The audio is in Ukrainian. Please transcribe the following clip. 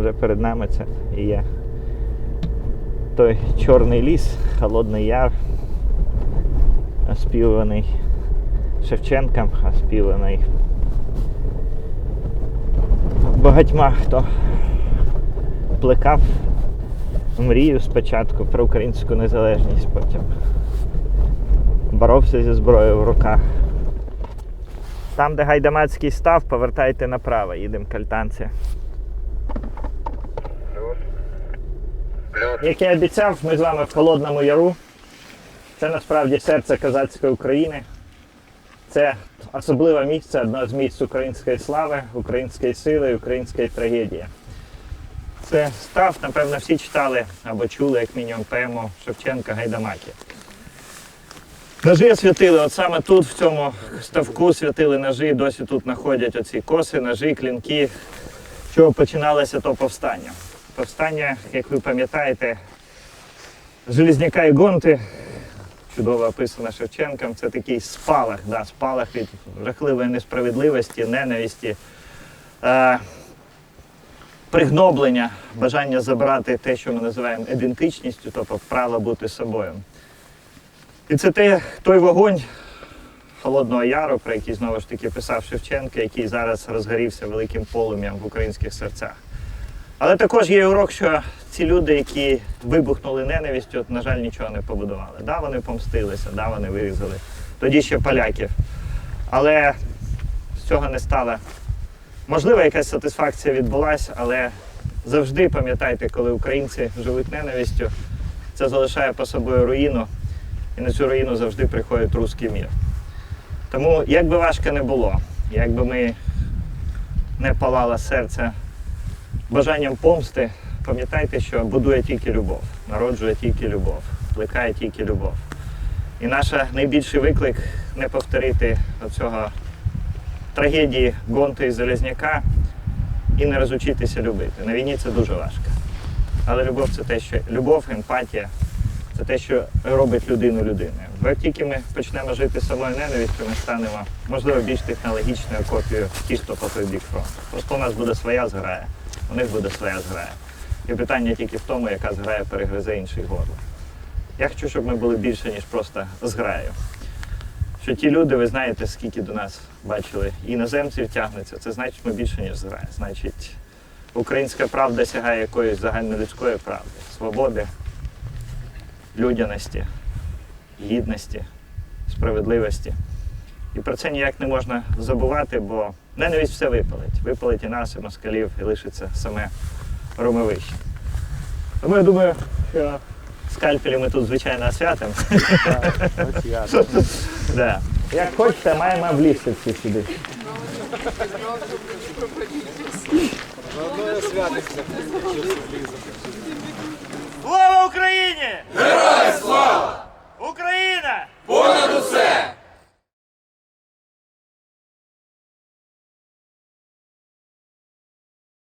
вже перед нами це і є той чорний ліс, холодний яр, оспіваний Шевченком, оспіваний багатьма, хто плекав мрію спочатку про українську незалежність, потім боровся зі зброєю в руках. Там, де Гайдамацький став, повертайте направо, їдемо кальтанці. Як я обіцяв, ми з вами в Холодному Яру. Це насправді серце козацької України. Це особливе місце, одне з місць української слави, української сили, української трагедії. Це став, напевно, всі читали або чули, як мінімум, поему Шевченка Гайдамаки. Ножі святили, от саме тут, в цьому ставку святили ножі, досі тут знаходять оці коси, ножі, клінки. Чого починалося то повстання. Повстання, як ви пам'ятаєте, Железняка і Гонти, чудово описано Шевченком, це такий спалах, да, спалах від жахливої несправедливості, ненависті, е, пригноблення, бажання забрати те, що ми називаємо ідентичністю, тобто право бути собою. І це те, той вогонь Холодного Яру, про який знову ж таки писав Шевченко, який зараз розгорівся великим полум'ям в українських серцях. Але також є урок, що ці люди, які вибухнули ненавистю, от, на жаль, нічого не побудували. Да, вони помстилися, да, вони вирізали. Тоді ще поляків. Але з цього не стало. Можливо, якась сатисфакція відбулася, але завжди пам'ятайте, коли українці живуть ненавистю, це залишає по собою руїну, і на цю руїну завжди приходить русський мір. Тому, як би важко не було, як би ми не палало серце бажанням помсти, пам'ятайте, що будує тільки любов, народжує тільки любов, плекає тільки любов. І наш найбільший виклик не повторити оцього трагедії Гонти і Залізняка і не розучитися любити. На війні це дуже важко. Але любов це те, що любов, емпатія це те, що робить людину людиною. Бо як тільки ми почнемо жити самою ненавистю, ми станемо, можливо, більш технологічною копією ті, хто по той бік фронту. Просто у нас буде своя зграя, у них буде своя зграя. І питання тільки в тому, яка зграя перегризе інший горло. Я хочу, щоб ми були більше, ніж просто зграєю. Що ті люди, ви знаєте, скільки до нас бачили, іноземців тягнеться, це значить ми більше, ніж зграя. Значить, українська правда сягає якоїсь загальнолюдської правди, свободи, людяності, гідності, справедливості. І про це ніяк не можна забувати, бо ненависть все випалить. Випалить і нас, і москалів, і лишиться саме ромовище. Тому я думаю, що скальпелі ми тут, звичайно, освятимо. Да. Як хочете, маємо влізти всі сюди. Слава Україні!